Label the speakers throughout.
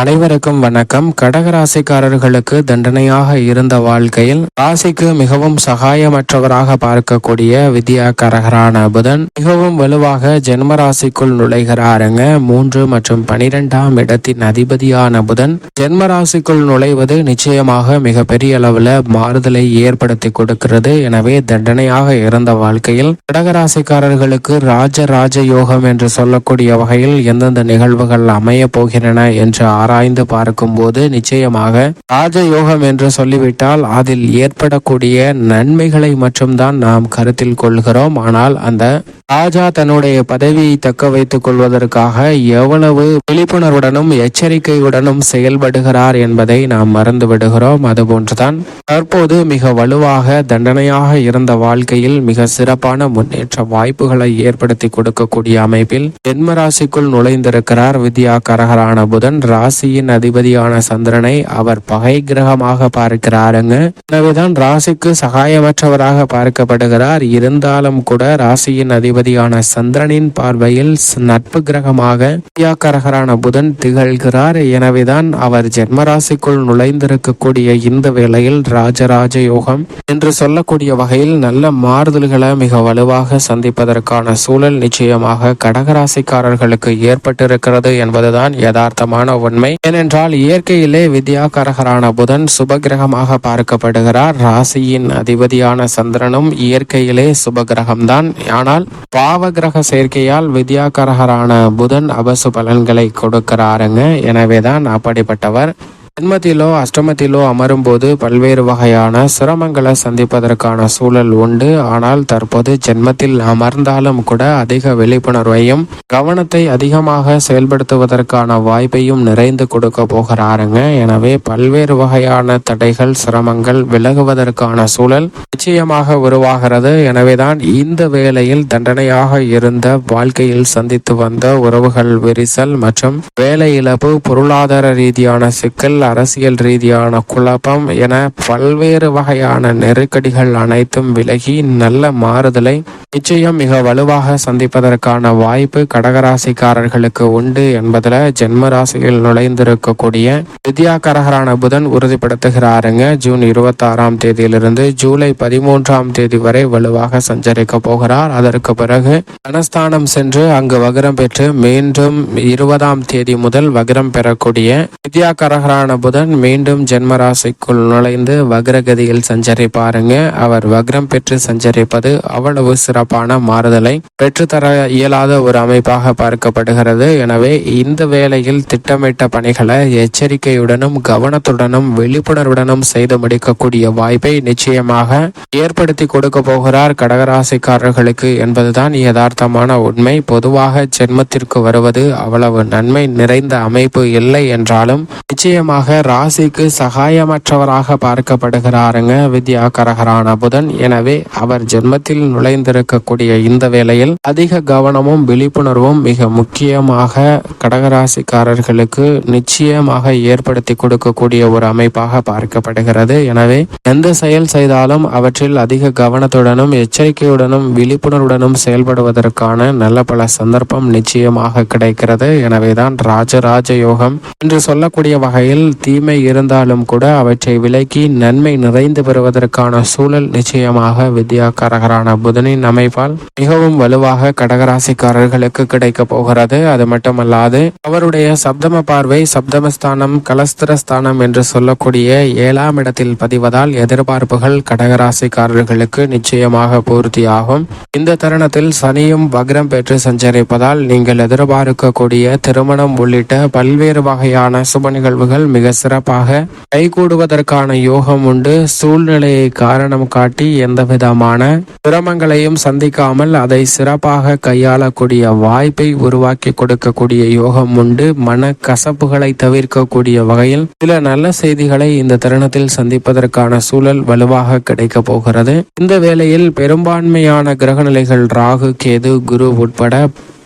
Speaker 1: அனைவருக்கும் வணக்கம். கடகராசிக்காரர்களுக்கு தண்டனையாக இருந்த வாழ்க்கையில் ராசிக்கு மிகவும் சகாயமற்றவராக பார்க்கக்கூடிய வித்யாகாரகரான புதன் மிகவும் வலுவாக ஜென்ம ராசிக்குள் நுழைகிறாருங்க. மூன்று மற்றும் பனிரெண்டாம் இடத்தின் அதிபதியான புதன் ஜென்ம ராசிக்குள் நுழைவது நிச்சயமாக மிகப்பெரிய அளவுல மாறுதலை ஏற்படுத்தி கொடுக்கிறது. எனவே தண்டனையாக இருந்த வாழ்க்கையில் கடகராசிக்காரர்களுக்கு ராஜ ராஜ யோகம் என்று சொல்லக்கூடிய வகையில் எந்தெந்த நிகழ்வுகள் அமைய போகின்றன என்று ஆராய்ந்து பார்க்கும்போது நிச்சயமாக ராஜயோகம் என்று சொல்லிவிட்டால் அதில் ஏற்படக்கூடிய நன்மைகளை மட்டும்தான் நாம் கருத்தில் கொள்கிறோம். ஆனால் அந்த ராஜா தன்னுடைய பதவியை தக்க வைத்துக் கொள்வதற்காக எவ்வளவு விழிப்புணர்வுடனும் எச்சரிக்கையுடனும் செயல்படுகிறார் என்பதை நாம் மறந்து விடுகிறோம். அதுபோன்றுதான் தற்போது மிக வலுவாக தண்டனையாக இருந்த வாழ்க்கையில் மிக சிறப்பான முன்னேற்ற வாய்ப்புகளை ஏற்படுத்தி கொடுக்கக்கூடிய அமைப்பில் ஜென்மராசிக்குள் நுழைந்திருக்கிறார் வித்யா கரகரான புதன். ராசியின் அதிபதியான சந்திரனை அவர் பகை கிரகமாக பார்க்கிறாருங்க. எனவேதான் ராசிக்கு சகாயமற்றவராக பார்க்கப்படுகிறார். இருந்தாலும் கூட ராசியின் அதிபதியான சந்திரனின் பார்வையில் நட்பு கிரகமாக வித்யாகரகரான புதன் திகழ்கிறார். எனவேதான் அவர் ஜென்மராசிக்குள் நுழைந்திருக்கக்கூடிய இந்த வேளையில் ராஜராஜ யோகம் என்று சொல்லக்கூடிய வகையில் நல்ல மாறுதல்களை மிக வலுவாக சந்திப்பதற்கான சூழல் நிச்சயமாக கடகராசிக்காரர்களுக்கு ஏற்பட்டிருக்கிறது என்பதுதான் யதார்த்தமான உண்மை. ஏனென்றால் இயற்கையிலே வித்யாகரகரான புதன் சுபகிரகமாக பார்க்கப்படுகிறார். ராசியின் அதிபதியான சந்திரனும் இயற்கையிலே சுபகிரகம்தான். ஆனால் பாவகிரக சேர்க்கையால் வித்யாகரகரான புதன் அபசு பலன்களை கொடுக்கிறாருங்க. எனவேதான் அப்படிப்பட்டவர். ஜென்மத்திலோ அஷ்டமத்திலோ அமரும்போது பல்வேறு வகையான சிரமங்களை சந்திப்பதற்கான சூழல் உண்டு. ஆனால் தற்போது ஜென்மத்தில் அமர்ந்தாலும் கூட அதிக விழிப்புணர்வையும் கவனத்தை அதிகமாக செயல்படுத்துவதற்கான வாய்ப்பையும் நிறைந்து கொடுக்க போகிறாருங்க. எனவே பல்வேறு வகையான தடைகள் சிரமங்கள் விலகுவதற்கான சூழல் நிச்சயமாக உருவாகிறது. எனவேதான் இந்த வேளையில் தண்டனையாக இருந்த வாழ்க்கையில் சந்தித்து வந்த உறவுகள் விரிசல் மற்றும் வேலை இழப்பு பொருளாதார ரீதியான சிக்கல் அரசியல் ரீதியான குழப்பம் என பல்வேறு வகையான நெருக்கடிகள் அனைத்தும் விலகி நல்ல மாறுதலை நிச்சயம் மிக வலுவாக சந்திப்பதற்கான வாய்ப்பு கடகராசிக்காரர்களுக்கு உண்டு என்பதில் ஜென்ம ராசியில் நுழைந்திருக்கக்கூடிய வித்யாகரகரான புதன் உறுதிப்படுத்துகிறாருங்க. ஜூன் இருபத்தி ஆறாம் தேதியிலிருந்து ஜூலை பதிமூன்றாம் தேதி வரை வலுவாக சஞ்சரிக்க போகிறார். அதற்கு பிறகு தனஸ்தானம் சென்று அங்கு வகரம் பெற்று மீண்டும் இருபதாம் தேதி முதல் வகரம் பெறக்கூடிய வித்யாகரகரான புதன் மீண்டும் ஜென்மராசிக்குள் நுழைந்து வக்ரகதியில் சஞ்சரிப்பாருங்க. அவர் வக்ரம் பெற்று சஞ்சரிப்பது அவ்வளவு சிறப்பான மாறுதலை பெற்றுத்தர இயலாத ஒரு அமைப்பாக பார்க்கப்படுகிறது. எனவே இந்த வேளையில் திட்டமிட்ட பணிகளை எச்சரிக்கையுடனும் கவனத்துடனும் விழிப்புணர்வுடனும் செய்து முடிக்கக்கூடிய வாய்ப்பை நிச்சயமாக ஏற்படுத்தி கொடுக்க போகிறார் கடகராசிக்காரர்களுக்கு என்பதுதான் யதார்த்தமான உண்மை. பொதுவாக ஜென்மத்திற்கு வருவது அவ்வளவு நன்மை நிறைந்த அமைப்பு இல்லை என்றாலும் நிச்சயமாக ராசிக்கு சகாயமற்றவராக பார்க்கப்படுகிறாருங்க. வித்யா கரகரான புதன். எனவே அவர் ஜென்மத்தில் நுழைந்திருக்கக்கூடிய இந்த வேளையில் அதிக கவனமும் விழிப்புணர்வும் மிக முக்கியமாக கடகராசிக்காரர்களுக்கு நிச்சயமாக ஏற்படுத்தி கொடுக்கக்கூடிய ஒரு அமைப்பாக பார்க்கப்படுகிறது. எனவே எந்த செயல் செய்தாலும் அவற்றில் அதிக கவனத்துடனும் எச்சரிக்கையுடனும் விழிப்புணர்வுடனும் செயல்படுவதற்கான நல்ல பல சந்தர்ப்பம் நிச்சயமாக கிடைக்கிறது. எனவேதான் ராஜராஜ யோகம் என்று சொல்லக்கூடிய வகையில் தீமை இருந்தாலும் கூட அவற்றை விலக்கி நன்மை நிறைந்து பெறுவதற்கான சூழல் நிச்சயமாக வித்யாகாரகரான புதனின் அமைப்பால் மிகவும் வலுவாக கடகராசிக்காரர்களுக்கு கிடைக்க போகிறது. அது மட்டுமல்லாது அவருடைய சப்தம பார்வை சப்தமஸ்தானம் கலஸ்திரஸ்தானம் என்று சொல்லக்கூடிய ஏழாம் இடத்தில் பதிவதால் எதிர்பார்ப்புகள் கடகராசிக்காரர்களுக்கு நிச்சயமாக பூர்த்தியாகும். இந்த தருணத்தில் சனியும் வக்ரம் பெற்று சஞ்சரிப்பதால் நீங்கள் எதிர்பார்க்கக்கூடிய திருமணம் உள்ளிட்ட பல்வேறு வகையான சுப நிகழ்வுகள் மிக சிறப்பாக கைகூடுவதற்கான யோகம் உண்டு. சூழ்நிலையை காரணம் காட்டி எந்த விதமான சிரமங்களையும் சந்திக்காமல் அதை சிறப்பாக கையாளக்கூடிய வாய்ப்பை உருவாக்கி கொடுக்கக்கூடிய யோகம் உண்டு. மன கசப்புகளை தவிர்க்கக்கூடிய வகையில் சில நல்ல செய்திகளை இந்த தருணத்தில் சந்திப்பதற்கான சூழல் வலுவாக கிடைக்க போகிறது. இந்த வேளையில் பெரும்பான்மையான கிரகநிலைகள் ராகு கேது குரு உட்பட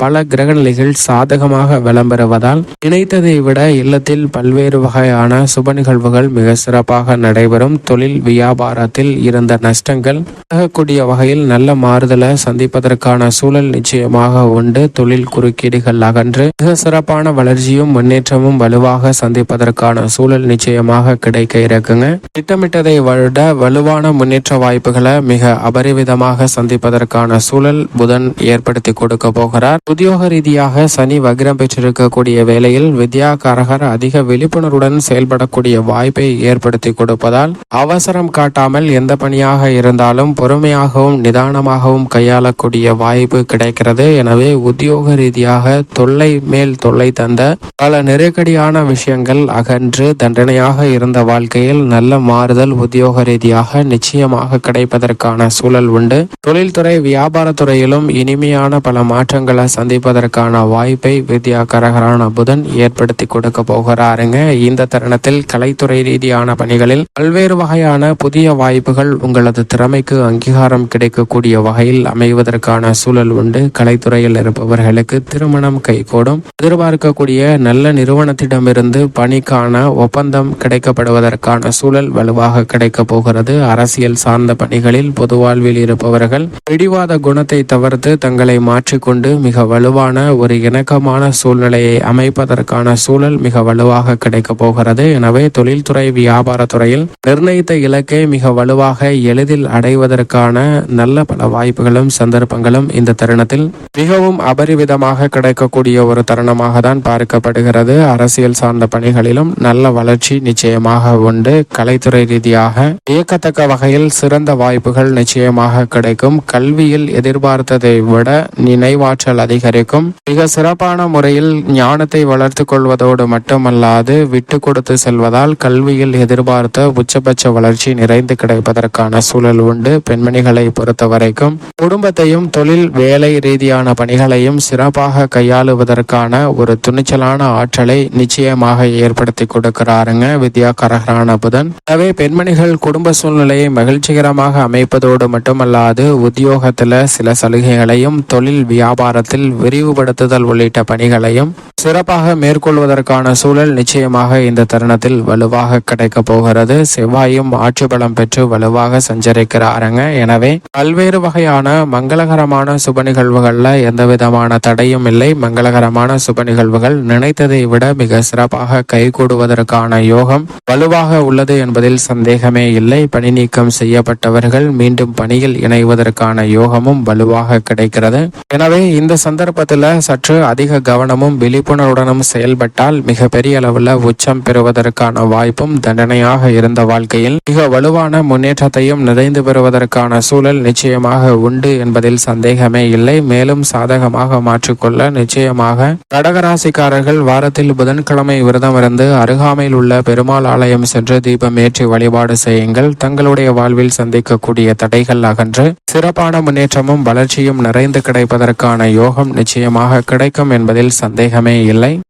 Speaker 1: பல கிரகநிலைகள் சாதகமாக விளம்பெறுவதால் நினைத்ததை விட இல்லத்தில் பல்வேறு வகையான சுப நிகழ்வுகள் மிக சிறப்பாக நடைபெறும். தொழில் வியாபாரத்தில் இருந்த நஷ்டங்கள் ஆகக்கூடிய வகையில் நல்ல மாறுதலை சந்திப்பதற்கான சூழல் நிச்சயமாக உண்டு. தொழில் குறுக்கீடுகள் அகன்று மிக சிறப்பான வளர்ச்சியும் முன்னேற்றமும் வலுவாக சந்திப்பதற்கான சூழல் நிச்சயமாக கிடைக்க இருக்குங்க திட்டமிட்டதை விட வலுவான முன்னேற்ற வாய்ப்புகளை மிக அபரிவிதமாக சந்திப்பதற்கான சூழல் புதன் ஏற்படுத்தி கொடுக்க போகிறார். உத்தியோக ரீதியாக சனி வக்ரம் பெற்றிருக்கக்கூடிய வேளையில் வித்யாகாரகர் அதிக விழிப்புணர்வுடன் செயல்படக்கூடிய வாய்ப்பை ஏற்படுத்தி கொடுப்பதால் அவசரம் காட்டாமல் எந்த பணியாக இருந்தாலும் பொறுமையாகவும் நிதானமாகவும் கையாளக்கூடிய வாய்ப்பு கிடைக்கிறது. எனவே உத்தியோக ரீதியாக தொல்லை மேல் தொல்லை தந்த பல நெருக்கடியான விஷயங்கள் அகன்று தண்டனையாக இருந்த வாழ்க்கையில் நல்ல மாறுதல் உத்தியோக ரீதியாக நிச்சயமாக கிடைப்பதற்கான சூழல் உண்டு. தொழில்துறை வியாபாரத்துறையிலும் இனிமையான பல மாற்றங்களை சந்திப்பதற்கான வாய்ப்பை வித்யா கரகரான புதன் ஏற்படுத்தி கொடுக்க போகிறாருங்க. இந்த தருணத்தில் கலைத்துறை ரீதியான பணிகளில் பல்வேறு வகையான புதிய வாய்ப்புகள் உங்களது திறமைக்கு அங்கீகாரம் கிடைக்கக்கூடிய வகையில் அமைவதற்கான சூழல் உண்டு. கலைத்துறையில் இருப்பவர்களுக்கு திருமணம் கைகூடும். எதிர்பார்க்கக்கூடிய நல்ல நிறுவனத்திடமிருந்து பணிக்கான ஒப்பந்தம் கிடைக்கப்படுவதற்கான சூழல் வலுவாக கிடைக்க போகிறது. அரசியல் சார்ந்த பணிகளில் பொது வாழ்வில் இருப்பவர்கள் பிடிவாத குணத்தை தவிர்த்து தங்களை மாற்றிக்கொண்டு மிக வலுவான ஒரு இணக்கமான சூழ்நிலையை அமைப்பதற்கான சூழல் மிக வலுவாக கிடைக்கப் போகிறது. எனவே தொழில்துறை வியாபாரத்துறையில் நிர்ணயித்த இலக்கை மிக வலுவாக எளிதில் அடைவதற்கான நல்ல பல வாய்ப்புகளும் சந்தர்ப்பங்களும் இந்த தருணத்தில் மிகவும் அபரிவிதமாக கிடைக்கக்கூடிய ஒரு தருணமாக தான் பார்க்கப்படுகிறது. அரசியல் சார்ந்த பணிகளிலும் நல்ல வளர்ச்சி நிச்சயமாக உண்டு. கலைத்துறை ரீதியாக வியக்கத்தக்க வகையில் சிறந்த வாய்ப்புகள் நிச்சயமாக கிடைக்கும். கல்வியில் எதிர்பார்த்ததை விட நினைவாற்றல் அதிகரிக்கும். மிக சிறப்பான முறையில் ஞானத்தை வளர்த்து கொள்வதோடு மட்டுமல்லாது விட்டு கொடுத்து செல்வதால் கல்வியில் எதிர்பார்த்த உச்சபட்ச வளர்ச்சி நிறைந்து கிடைப்பதற்கான சூழல் உண்டு. பெண்மணிகளை பொறுத்த வரைக்கும் குடும்பத்தையும் தொழில் வேலை ரீதியான பணிகளையும் சிறப்பாக கையாளுவதற்கான ஒரு துணிச்சலான ஆற்றலை நிச்சயமாக ஏற்படுத்தி கொடுக்கிறாருங்க வித்யா கரகரான புதன். எனவே பெண்மணிகள் குடும்ப சூழ்நிலையை மகிழ்ச்சிகரமாக அமைப்பதோடு மட்டுமல்லாது உத்தியோகத்தில் சில சலுகைகளையும் தொழில் வியாபாரத்தில் விரிவுபடுத்துதல் உள்ளிட்ட பணிகளையும் சிறப்பாக மேற்கொள்வதற்கான சூழல் நிச்சயமாக இந்த தருணத்தில் வலுவாக கிடைக்கப் போகிறது. செவ்வாயும் ஆட்சி பலம் பெற்று வலுவாக சஞ்சரிக்கிறாருங்க. எனவே பல்வேறு வகையான மங்களகரமான சுப நிகழ்வுகள்ல எந்த விதமான தடையும் இல்லை. மங்களகரமான சுப நிகழ்வுகள் நினைத்ததை விட மிக சிறப்பாக கைகூடுவதற்கான யோகம் வலுவாக உள்ளது என்பதில் சந்தேகமே இல்லை. பணி நீக்கம் செய்யப்பட்டவர்கள் மீண்டும் பணியில் இணைவதற்கான யோகமும் வலுவாக கிடைக்கிறது. எனவே இந்த சந்தர்ப்பத்தில் சற்று அதிக கவனமும் விழிப்புணர்வுடனும் செயல்பட்டால் மிக பெரிய அளவில் உச்சம் பெறுவதற்கான வாய்ப்பும் தண்டனையாக இருந்த வாழ்க்கையில் மிக வலுவான முன்னேற்றத்தையும் நிறைந்து பெறுவதற்கான சூழல் நிச்சயமாக உண்டு என்பதில் சந்தேகமே இல்லை. மேலும் சாதகமாக மாற்றிக்கொள்ள நிச்சயமாக கடகராசிக்காரர்கள் வாரத்தில் புதன்கிழமை விரதம் இருந்து அருகாமையில் உள்ள பெருமாள் ஆலயம் சென்று தீபம் ஏற்றி வழிபாடு செய்யுங்கள். தங்களுடைய வாழ்வில் சந்திக்கக்கூடிய தடைகள் அகன்று சிறப்பான முன்னேற்றமும் வளர்ச்சியும் நிறைந்து கிடைப்பதற்கான யோகம் நிச்சயமாக கிடைக்கும் என்பதில் சந்தேகமே இல்லை.